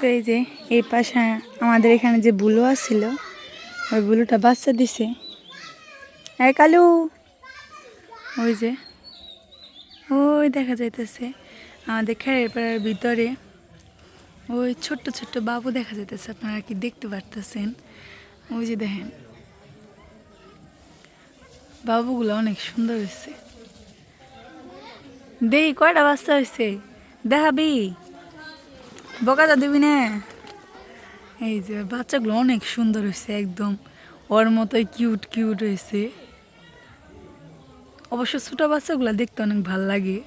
তো এই যে, এই পাশে আমাদের এখানে যে বুলু আসছিল ওই বুলুটা বাচ্চা দিছে। এই কালু! ওই যে, ওই দেখা যাইতেছে, আমাদের খেড়ের পাড়ার ভিতরে ওই ছোট্ট ছোট্ট বাবু দেখা যাইতেছে, আপনারা কি দেখতে পারতেছেন? ওই যে দেখেন, বাবুগুলো অনেক সুন্দর হয়েছে দেই, কয়টা বাচ্চা হয়েছে দেখাবি। বকাটা দিবি না। এই যে বাচ্চাগুলো অনেক সুন্দর হয়েছে একদম। ওর মতোই কিউট কিউট হয়েছে। অবশ্য ছোটো বাচ্চাগুলো দেখতে অনেক ভালো লাগে।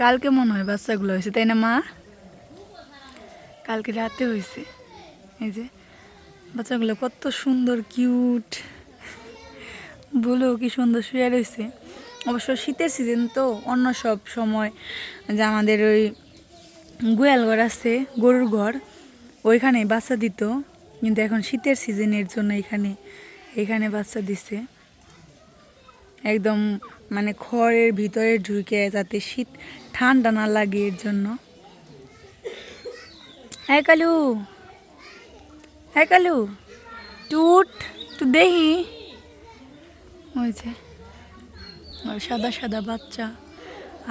কালকে মনে হয় বাচ্চাগুলো হয়েছে, তাই না মা? কালকে রাতে হয়েছে। এই যে বাচ্চাগুলো কত সুন্দর কিউট বলো কি সুন্দর শুয়ে রয়েছে। অবশ্য শীতের সিজন তো অন্য সব সময় যে আমাদের ওই গোয়াল ঘর আছে, গরুর ঘর। ওইখানে বাচ্চা দিত, কিন্তু এখন শীতের সিজনের জন্য এখানে এখানে বাচ্চা দিছে। একদম মানে খড়ের ভিতরে ঢুকে যাতে শীত ঠান্ডা না লাগে এর জন্য। হ্যাঁ কালু হ্যাঁ কালু টুট টু দেহি ওই যে সাদা সাদা বাচ্চা,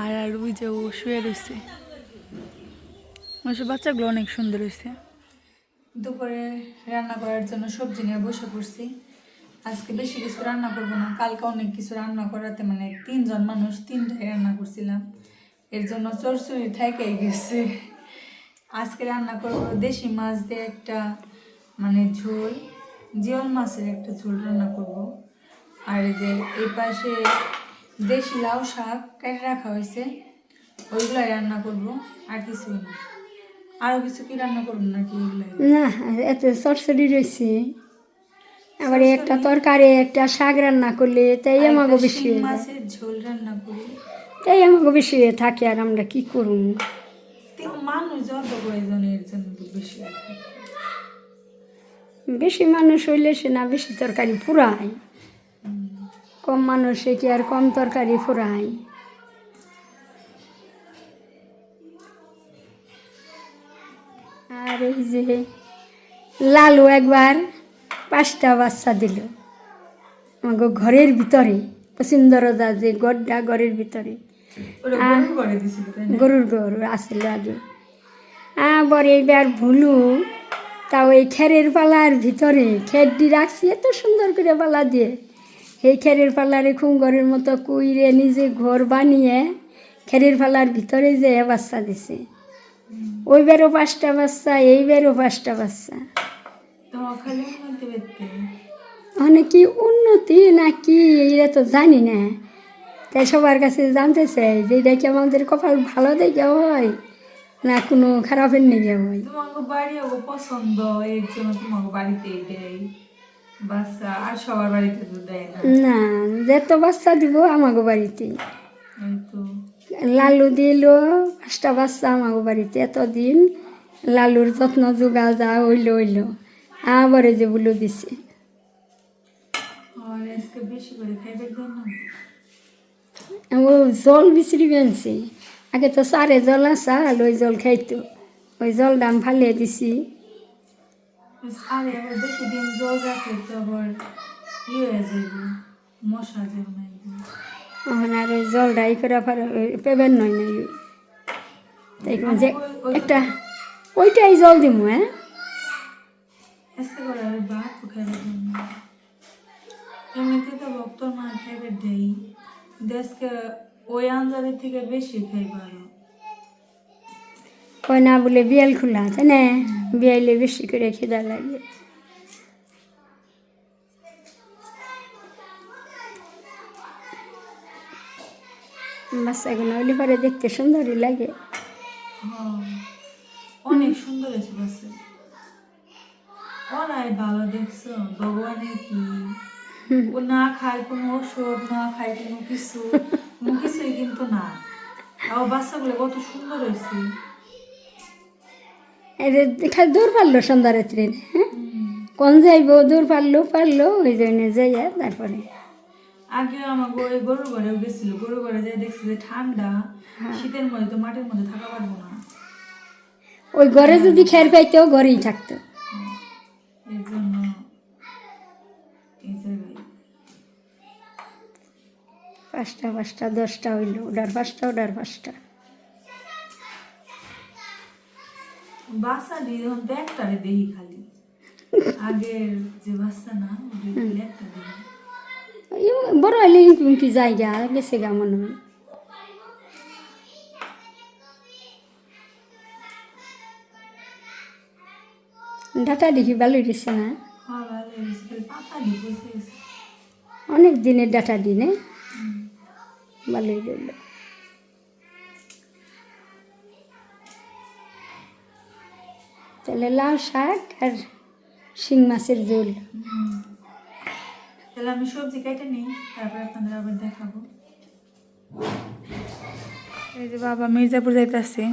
আর আর ওই যে ও শুয়ে রয়েছে ওইসব বাচ্চাগুলো অনেক সুন্দর হয়েছে। দুপুরে রান্না করার জন্য সবজি নিয়ে বসে পড়ছি। আজকে বেশি কিছু রান্না করব না, কালকে অনেক কিছু রান্না করাতে মানে তিনজন মানুষ তিনটাই রান্না করছিলাম। এর জন্য চরচুরি থেকে গেছে। আজকে রান্না করব দেশি মাছ দিয়ে একটা মানে ঝোল, জিওল মাছের একটা ঝোল রান্না করব। আর এই যে এই পাশে দেশি লাউ শাক কেটে রাখা হয়েছে, ওইগুলাই রান্না করব, আর কিছু না। আরও কিছু কি রান্না করব নাকি না এত চটচড়ি রয়েছে। আবার একটা তরকারি একটা শাক রান্না করলে তাই আমাকে বেশি মাছের ঝোল রান্না করি। তাই আমাকে বেশি থাকে আর আমরা কি করুম? তো মানুষ যত প্রয়োজনের জন্য বেশি বেশি মানুষ হইলে সে না বেশি তরকারি ফুরায়। কম মানুষে কি আর কম তরকারি ফুরায়? আর এই যে লালু একবার পাঁচটা বাচ্চা দিল। আমাকে ঘরের ভিতরে পছন্দরজা যে গড্ডা ঘরের ভিতরে। গরুর গরু আসছিল আগে। আবার এইবার ভুলু তাও এই খেরের পালার ভিতরে খেরটি রাখছি এত সুন্দর করে পালা দিয়ে। এই খেরের পালারে ঘরের মতো কুইরে নিজে ঘর বানিয়ে খেরের পালার ভিতরে যে বাচ্চা দিছে। ওইবারও পাঁচটা বাচ্চা এইবারও পাঁচটা বাচ্চা। মানে কি উন্নতি না কি এইটা তো জানি না। তাই সবার কাছে জানতে চাই যে এটা কি আমাদের কপাল ভালো দেখে হয় না কোনো খারাপের নিগে হয়? তোমাকে বাড়ি ওগো পছন্দ এর জন্য তোমাকে বাড়িতেই দেয়। বাচ্চা আর সবার বাড়িতে তো দেয় না। না যত বাচ্চা দিব আমাকে বাড়িতে তো। লালু দিল পাঁচটা বাচ্চা আমাকে বাড়িতে এতদিন। লালুর যত্ন যোগা যা হইল হইল। আবার যে বলে দিছে। ও জল বিচড়ি বেনছে আগে তো সারে জল আসাল ওই জল খাইতো। ওই জলটা আমি ফালিয়ে দিছি। আরে আবার বেশি দিন জল রাখলে তো আবার ই যাবে মশা যাবে না। এগুলো। এখন আর ওই জলটা ই করে পেবেন নয় না তাই যে একটা ওইটাই জল দিব হ্যাঁ? এমনিতে তো ভক্তর মা খাইবে দেই দেশকে ওই আঞ্জাদের থেকে বেশি খাইবে আরও। কয় না বলে বিয়াল খোলা তাই না? বিয়াইলে বেশি করে খিদা লাগে। বাচ্চাগুলো হলে পরে দেখতে সুন্দরই লাগে। অনেক সুন্দর হয়েছে বাসে। ওরাই ভালো দেখছ ভগবানের কি? ও না খায় কোনো ওষুধ না খায় কোনো কিছু কোনো কিছুই কিন্তু না। তাও বাচ্চাগুলো কত সুন্দর হয়েছে। খালি দূর পারল সন্ধ্যা রাত্রে হ্যাঁ? কোন যাইব দূর পারল পারল ওই জন্য যাইয়া তারপরে। আগে আমার ওই গরুর ঘরেও গেছিল গরুর ঘরে যাই দেখছি যে ঠান্ডা শীতের মধ্যে তো মাটির মধ্যে থাকা পারব না। ওই ঘরে যদি খের পাইতো ঘরেই থাকতো। এর জন্য এই জায়গায় পাঁচটা পাঁচটা দশটা হইল ওটার পাঁচটা ওটার পাঁচটা। বাসা দিয়ে যখন ব্যাগটারে দেই খালি আগের যে বাচ্চা না ওদের দিই। এই বড় হইলে কি জায়গা, গেছে গা মনে হয়। ডাটা দেখি, ভালো দিছে না? অনেক দিনের ডাটা দিনে ভালোই রইল তাহলে লাউ শাক আর শিং মাছের ঝোল। তাহলে আমি সবজি কেটে নিই, তারপর আপনাদের আবার দেখাবো। এই যে বাবা মির্জাপুর যাইতেছে,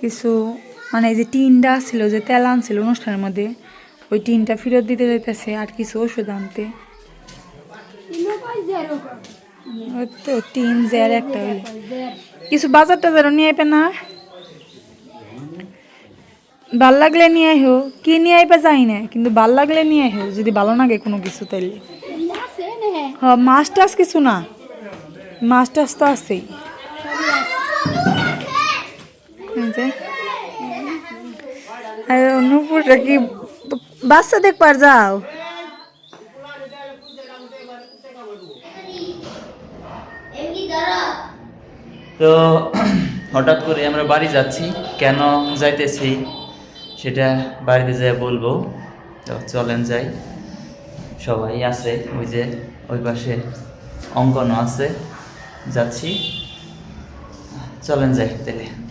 কিছু মানে এই যে টিনটা ছিল, যে তেল আনছিল অনুষ্ঠানের মধ্যে, ওই টিনটা ফেরত দিতে যাইতেছে আর কিছু ওষুধ আনতে। ওই তো টিন জের একটা কিছু বাজার টাজারও নিয়ে আইবে না? ভালো লাগলে নিয়ে আইহো, কি নিয়ে আইবে যাই না, কিন্তু ভালো লাগলে নিয়ে আইহো, যদি ভালো লাগে কোনো কিছু তাইলে। হ মাছ টাছ কিছু না মাছ টাছ তো আছেই। অনুপুরটা কি, বাচ্চা দেখবার যাও। তো, হঠাৎ করে আমরা বাড়ি যাচ্ছি, কেন যাইতেছি? সেটা বাড়িতে যায় বলব। তো চলেন যাই। সবাই আছে, ওই যে ওই পাশে অঙ্কনও আছে। যাচ্ছি। চলেন যাই তাহলে।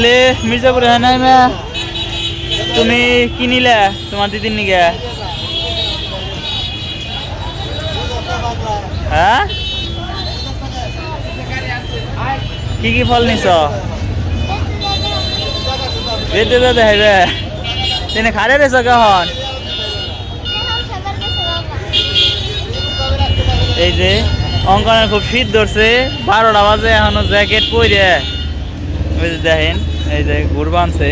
তাহলে মির্জাপুরে হ্যাঁ নাই মা? তুমি কি নিলে তোমার দিদির নিগে? হ্যাঁ? কি কি ফল নিছ? বেদে বেদে হেবে তেনে খারে রেছ কখন? এই যে অঙ্কনের খুব শীত ধরছে, বারোটা বাজে, এখনও জ্যাকেট পরে দেখেন এই যে গুড় বানছে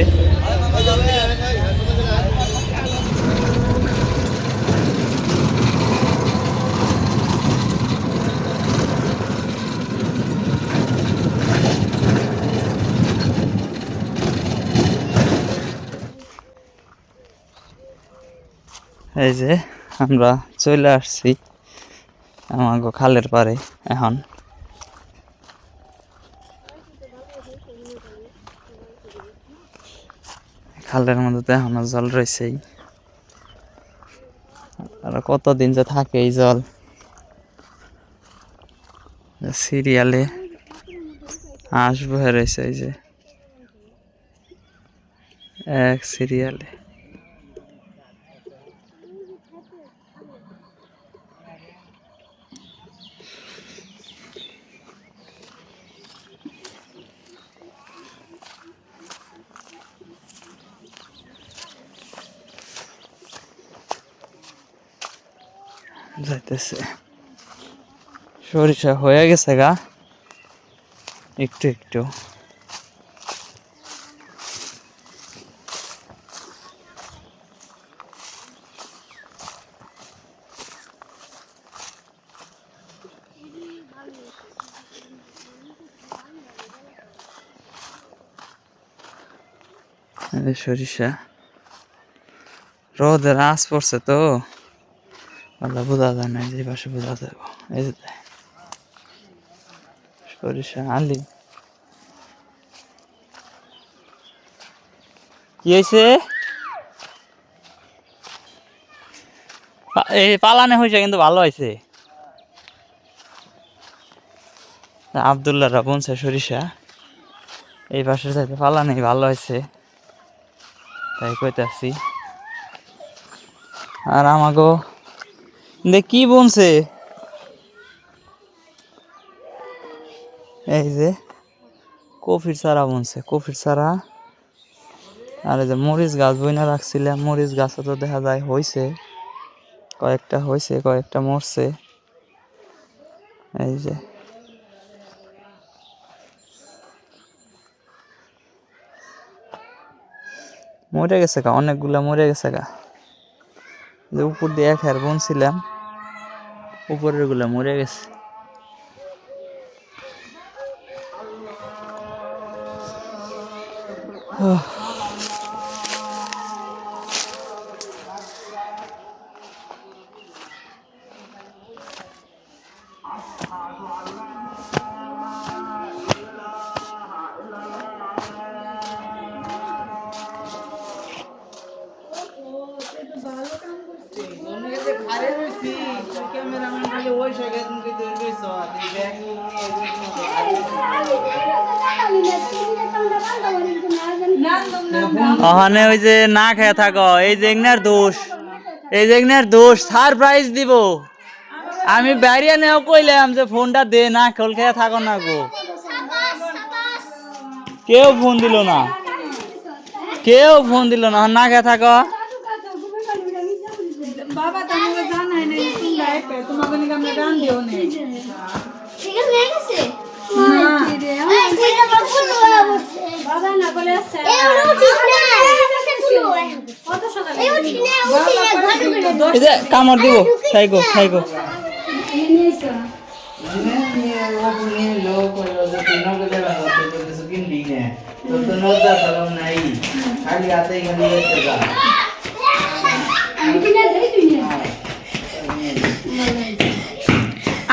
এই যে আমরা চলে আসছি আমার খালের পারে এখন। খালের মধ্যে এখনও জল রয়েছেই। আর কতদিন যে থাকে এই জল? সিরিয়ালে আসব রয়েছে এই যে। এক সিরিয়ালে। যাইতেছে। সরিষা হয়ে গেছে গা। একটু একটু। সরিষা। রোদের আঁচ পড়ছে তো। ভালো বোঝা যায় না যে পাশে বোঝা যাবে এই যে। সরিষা, আলি। কি হয়েছে? পালানে হয়েছে কিন্তু ভালো হয়েছে। আবদুল্লাহরা বনছে সরিষা। এই পাশের সাইডে পালানে ভালো হয়েছে। তাই কইতাছি। আর আমাগো দেখ কি বনছে? এই যে, কফির চারা বনছে, কফির চারা। আর এই যে মরিচ গাছ বইনা রাখছিলাম, মরিচ গাছও তো দেখা যায় হয়েছে কয়েকটা হয়েছে কয়েকটা মরছে। এই যে। মরে গেছে গা, অনেকগুলা মরে গেছে গা। যে উপর দিয়ে এক হার বনছিলাম। উপরেরগুলা মরে গেছে। ওখানে ওই যে না খেয়ে থাকো এই যে এগনার দোষ। এই যে এগনার দোষ সারপ্রাইজ দিব। আমি বাইরে নেও কইলাম যে ফোনটা দে না খোল খেয়ে থাকো না গো। কেউ ফোন দিল না। কেউ ফোন দিল না না খেয়ে থাকো। বাবা তো বাবা না বলে আছে কামড় দিব। খাইগো খাইগো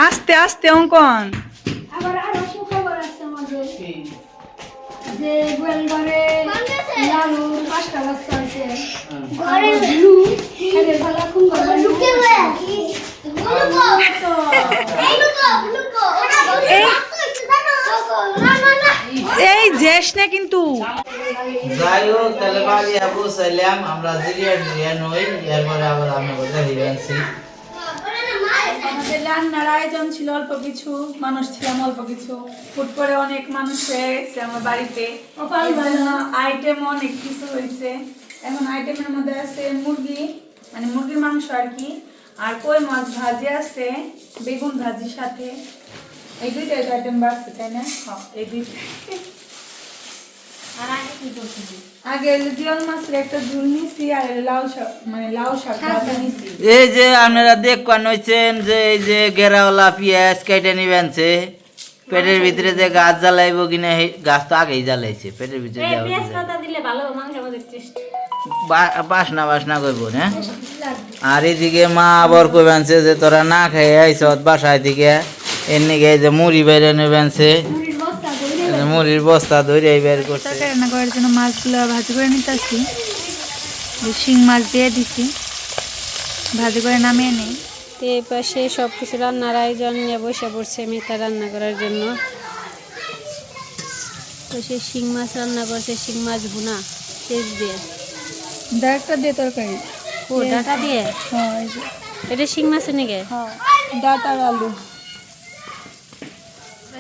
আস্তে আস্তে অঙ্কন। যে গোয়ালঘরে লালুর পাঁচটা বাচ্চা আছে। ঘরে ব্লু খেলে ভালো খুব ঢুকে এই যেস না কিন্তু। যাই হোক তাহলে বাড়ি আবু সাইলাম আমরা জিরিয়া জিরিয়া নই এরপরে আবার আমি কোথায় হিরানছি আমাদের রান্নার আয়োজন ছিল অল্প কিছু মানুষ ছিলাম অল্প কিছু। ফুট করে অনেক মানুষ হয়ে গেছে আমার বাড়িতে। আইটেম অনেক কিছু হয়েছে। এখন আইটেমের মধ্যে আছে মুরগি মানে মুরগির মাংস আর কি। আর কই মাছ ভাজি আছে বেগুন ভাজির সাথে। এই দুইটা আইটেম বাড়ছে তাই না? এই দুইটা এই যে আপনারা দেখবেন হইছেন যে এই যে গেরাওয়ালা পেঁয়াজ কেটে নিবেনছে পেটের ভিতরে যে গাছ জ্বালাইব কিনা সেই গাছ তো আগেই জ্বালাইছে পেটের ভিতরে বাসনা বাসনা করব না? আর এদিকে মা আবার কইবেনছে যে তোরা না খেয়ে আইস বাসায় দিকে এর নিকে যে মুড়ি বাইরে নেবেনছে মুড়ির বস্তা ধরে বের করছে। রান্না করার জন্য মাছগুলো ভাজি করে নিতেছি। শিং মাছ দিয়ে দিছি। ভাজি করে নামিয়ে নেই। তো এই পাশে সব কিছু রান্নার আয়োজন নিয়ে বসে পড়ছে মেয়েটা রান্না করার জন্য। তো সে শিং মাছ রান্না করছে শিং মাছ ভুনা তেজ দিয়ে। ডাটা দিয়ে তরকারি। ও ডাটা দিয়ে? হ্যাঁ এটা শিং মাছের নাকি? হ্যাঁ ডাটা আলু।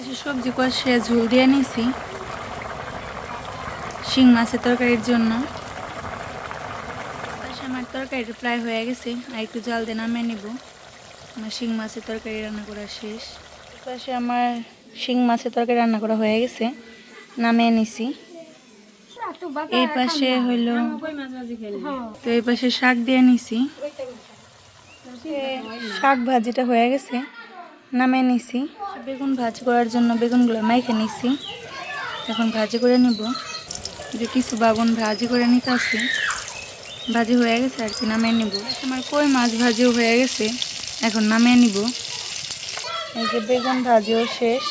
পাশে সবজি কষে ঝোল দিয়ে নিছি শিং মাছের তরকারির জন্য। আমার তরকারিটা প্রায় হয়ে গেছে। আর একটু জাল দিয়ে নামিয়ে নিব। আমার শিং মাছের তরকারি রান্না করা শেষ। পাশে আমার শিং মাছের তরকারি রান্না করা হয়ে গেছে। নামিয়ে নিছি। এই পাশে হইল তো এই পাশে শাক দিয়ে নিছি শাক ভাজিটা হয়ে গেছে। নামিয়ে নিছি। বেগুন ভাজি করার জন্য বেগুনগুলো মাইখে নিছি। এখন ভাজি করে নিব। যে কিছু বাবন ভাজি করে নিতে আসি ভাজি হয়ে গেছে আর কি, নামিয়ে নিব। আমার কই মাছ ভাজিও হয়ে গেছে, এখন নামিয়ে নিব। এই যে বেগুন ভাজিও শেষ।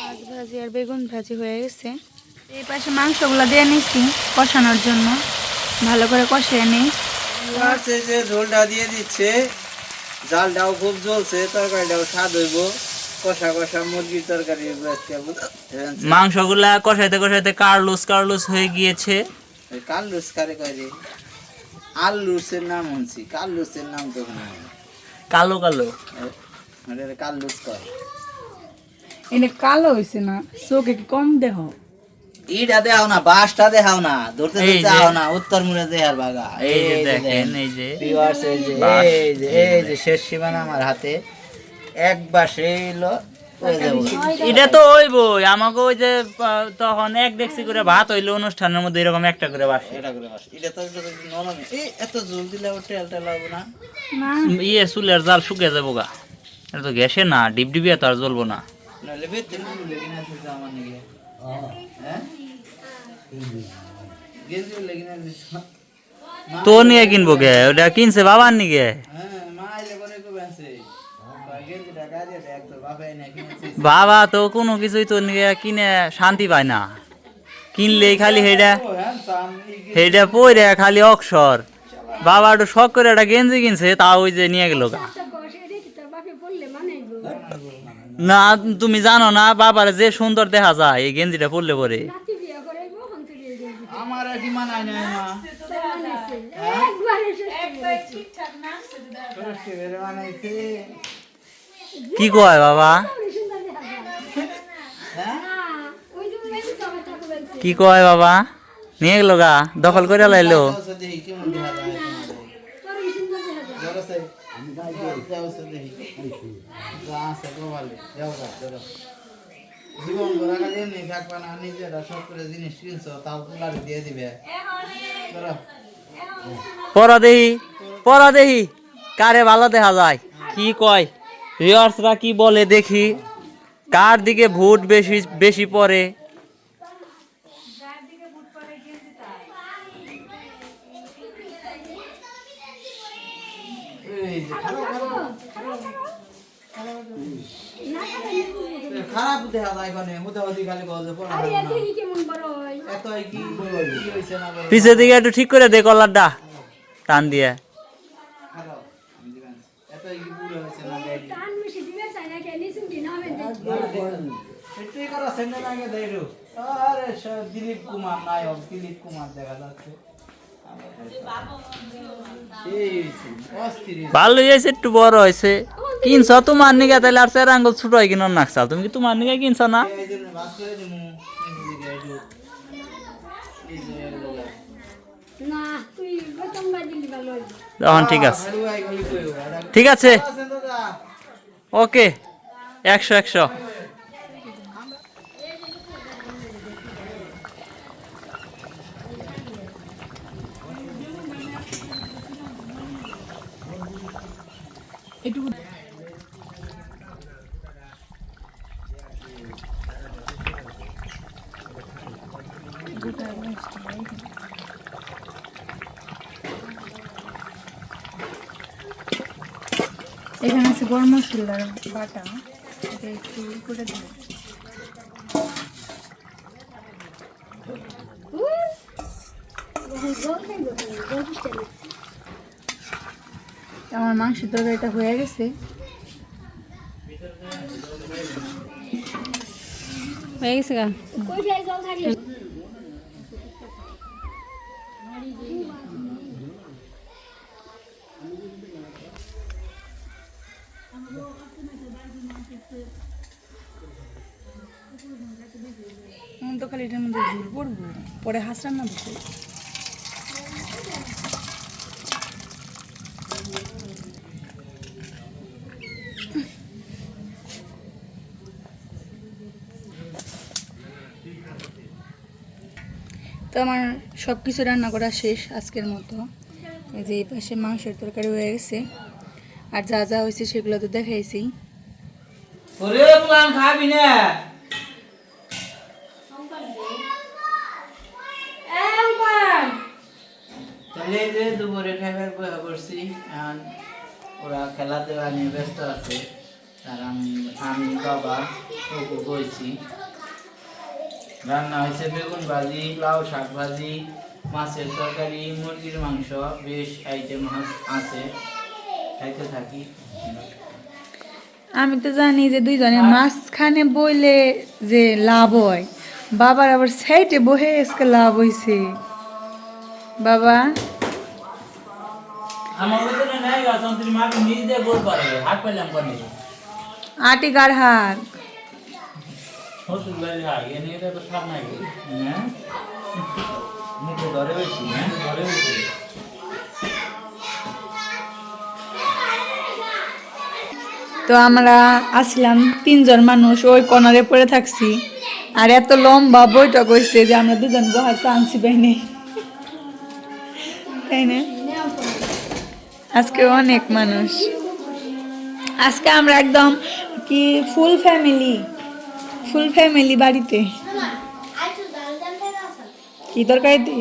মাছ ভাজি আর বেগুন ভাজি হয়ে গেছে। এই পাশে মাংসগুলো দিয়ে নিচ্ছি কষানোর জন্য। ভালো করে কষিয়ে নিই। ঝোলটা দিয়ে দিচ্ছে। জালটাও খুব জ্বলছে তরকারিটাও স্বাদ হইব। কষা কষা মুরগির তরকারি মাংসগুলা কষাইতে কষাইতে কার্লুস কার্লুস হয়ে গিয়েছে। ওই কাল্লুস কারে কয় রে? আল্লুসের নাম শুনছি কাল্লুসের নাম তো কালো কালো। ওটা কাল্লুস কয়? এনে কালো হয়েছে না চোখে কি কম দেহ? ইটা দেখাও না বাসটা দেখাও না ধরতে ধরতে আও না উত্তর মুড়ে দেহার বাগা। এই যে দেখেন এই যে। এই যে এই যে এই যে শেষ সীমানা আমার হাতে। এক বাসে এলো এটা তো হইবই আমাকে ওই যে তখন এক ডেক্সি করে ভাত হইল অনুষ্ঠানের মধ্যে এরকম একটা করে বাসে। এটা করে বাস। এটা তো এত জল দিলে লাগবে না? না। ইয়ে চুলের জাল শুকিয়ে যাব গা। এটা তো গ্যাসে না ডিপ ডিবিয়া তো আর জ্বলবো নাহলে আমার নাকি না তো নিয়ে কিনবো গে ওটা কিনছে বাবার নিগে বাবা তো কোনো কিছুই তো নিয়ে কিনে শান্তি পায় না। কিনলেই খালি হেডা হেডা পইরে খালি অক্ষর। বাবা একটু শখ করে একটা গেঞ্জি কিনছে তা ওই যে নিয়ে গেল গা। না তুমি জানো না বাবার যে সুন্দর দেখা যায় এই গেঞ্জিটা পরলে পরে। আমার কি মানায় না মানাইছে কি কয় বাবা? হ্যাঁ? কি কয় বাবা? নিয়ে গেল গা দখল করে লাইলো। আছে গোবালে যাও জীবন ভরা খালি এমনি থাকবা না নিজেরা সব করে জিনিস কিনছো তাও তুলারে দিয়ে দিবে। পরা দেহি পরা দেহি। কারে ভালো দেখা যায়? কি কয়? রিয়ার্সরা কি বলে দেখি? কার দিকে ভোট বেশি বেশি পড়ে? এই খারাপ দেখা যায় এখানে হুদাহুদি খালি বলছে পড়া এত কি কি হইছে না বলো। পিছের দিকে একটু ঠিক করে দে কলারটা। টান দিয়ে। এত কি বুড়ো হইছে না গাড়ি এটাই করা সেন্ডেল আগে দেইরু আরে দিলীপ কুমার নায়ক দিলীপ কুমার দেখা যাচ্ছে। এই হইছে, অস্থির হইছে। ভালোই হয়েছে একটু বড় হয়েছে কিনছ? তোমার নিগে তাহলে আর চার আঙ্গুল ছোট হয় কিনা নাকছাল? তুমি কি তোমার নিগে কিনছ না। তখন ঠিক আছে। ঠিক আছে। ওকে একশো একশো একটু এখানে আছে গরম মশলার বাটা এটা একটু করে দেবো। আমার মাংসের তরকারিটা হয়ে গেছে। হয়ে গেছে গা? পরে হাঁস রান্না বসে তো আমার সব কিছু রান্না করা শেষ আজকের মতো। এই যে এই পাশে মাংসের তরকারি হয়ে গেছে। আর যা যা হয়েছে সেগুলো তো দেখাইছি। খাবি না তাহলে এই যে দুপুরে খাইবার বয়া করছি এখন ওরা খেলা দেওয়া নিয়ে ব্যস্ত আছে। আর আমি আমি বাবা ওকে বলছি। রান্না হয়েছে বেগুন ভাজি লাউ শাক ভাজি মাছের তরকারি মুরগির মাংস বেশ আইটেম আছে। খাইতে থাকি। আমি তো জানি যে দুইজনের মাঝখানে বইলে যে লাভ হয়। বাবার আবার সাইডে বহে আজকে লাভ হইছে। বাবা? আমার ভিতরে নাই গাছ তুমি মাকে নিজ দিয়ে বল পারবে হাত পেলাম পানি আটি গার হাত হসুল বাড়ি হাই এ নিয়ে তো সব নাই হ্যাঁ? মুখে ধরে বেশি হ্যাঁ? ধরে বেশি তো আমরা আসলাম তিনজন মানুষ ওই কর্নারে পড়ে থাকছি। আর এত লম্বা বইটা কইছে যে আমরা দুজন বহার চান্সই পাই নাই তাই না? আজকে অনেক মানুষ। আজকে আমরা একদম কি ফুল ফ্যামিলি ফুল ফ্যামিলি বাড়িতে। কি তরকারিতে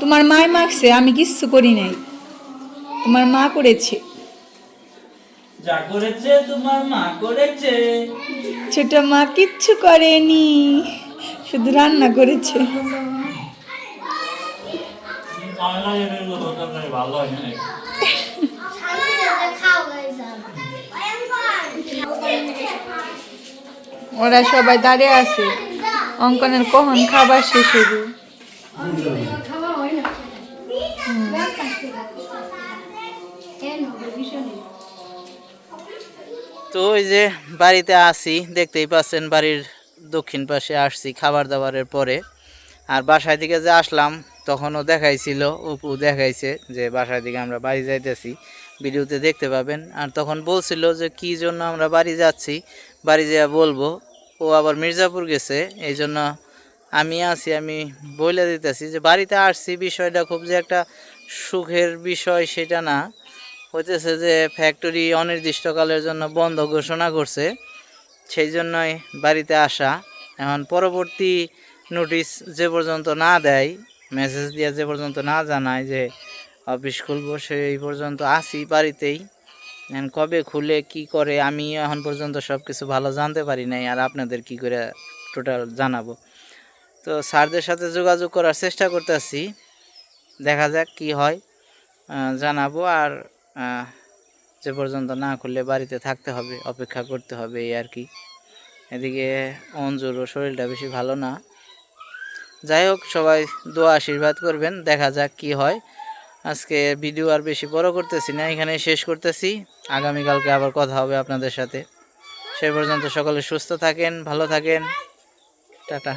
তোমার মায় মাখছে আমি কিচ্ছু করি নাই। তোমার মা করেছে। যা করেছে তোমার মা করেছে। ছোট মা কিচ্ছু করেনি শুধু রান্না করেছে। ভালো হয় না ওরা সবাই দাঁড়িয়ে আছে। অঙ্কনের কখন খাবার শেষ হবে তো ওই যে বাড়িতে আসি দেখতেই পাচ্ছেন বাড়ির দক্ষিণ পাশে আসছি খাবার দাবারের পরে। আর বাসায় দিকে যে আসলাম, তখনও দেখাইছিল, অপু দেখাইছে যে বাসায় দিকে আমরা বাড়ি যাইতেছি। ভিডিওতে দেখতে পাবেন। আর তখন বলছিল যে কি জন্য আমরা বাড়ি যাচ্ছি, বাড়ি যেয়ে বলব। ও আবার মির্জাপুর গেছে এই জন্য আমি আছি, আমি বলে দিতেছি যে বাড়িতে আসছি, বিষয়টা খুব যে একটা সুখের বিষয় সেটা না। হইতেছে যে ফ্যাক্টরি অনির্দিষ্টকালের জন্য বন্ধ ঘোষণা করছে সেই জন্যই বাড়িতে আসা। এখন পরবর্তী নোটিশ যে পর্যন্ত না দেয় মেসেজ দিয়ে যে পর্যন্ত না জানায় যে অফিস খুলবো, সেই পর্যন্ত আসি বাড়িতেই। কবে খুলে, কি করে, আমি এখন পর্যন্ত সব কিছু ভালো জানতে পারি নাই, আর আপনাদের কি করে টোটাল জানাব? তো স্যারদের সাথে যোগাযোগ করার চেষ্টা করতেছি, দেখা যাক কি হয় জানাব, আর যে পর্যন্ত না খুললে বাড়িতে থাকতে হবে, অপেক্ষা করতে হবে, এই আর কি। এদিকে অঞ্জুরও শরীরটা বেশি ভালো না। যাই হোক, সবাই দোয়া আশীর্বাদ করবেন, দেখা যাক কি হয়। আজকে ভিডিও আর বেশি বড় করতেছি না এখানে শেষ করতেছি। আগামীকালকে আবার কথা হবে আপনাদের সাথে। সে পর্যন্ত সকলে সুস্থ থাকেন, ভালো থাকেন। টাটা।